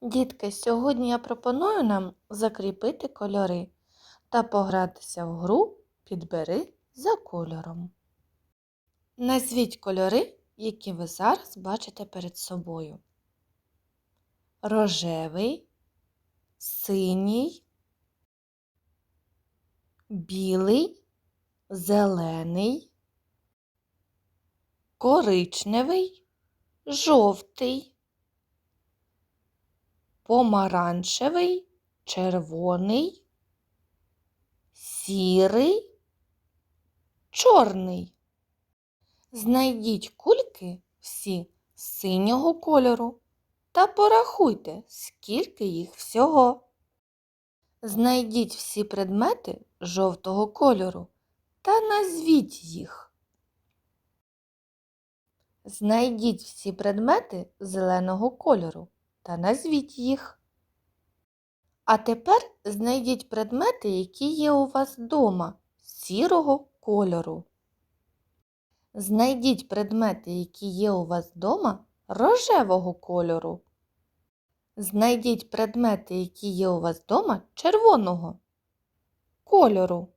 Дітки, сьогодні я пропоную нам закріпити кольори та погратися в гру Підбери за кольором. Назвіть кольори, які ви зараз бачите перед собою. Рожевий, синій, білий, зелений, коричневий, жовтий помаранчевий, червоний, сірий, чорний. Знайдіть кульки всі синього кольору та порахуйте, скільки їх всього. Знайдіть всі предмети жовтого кольору та назвіть їх. Знайдіть всі предмети зеленого кольору та назвіть їх. А тепер знайдіть предмети, які є у вас вдома сірого кольору. Знайдіть предмети, які є у вас вдома рожевого кольору. Знайдіть предмети, які є у вас вдома червоного кольору.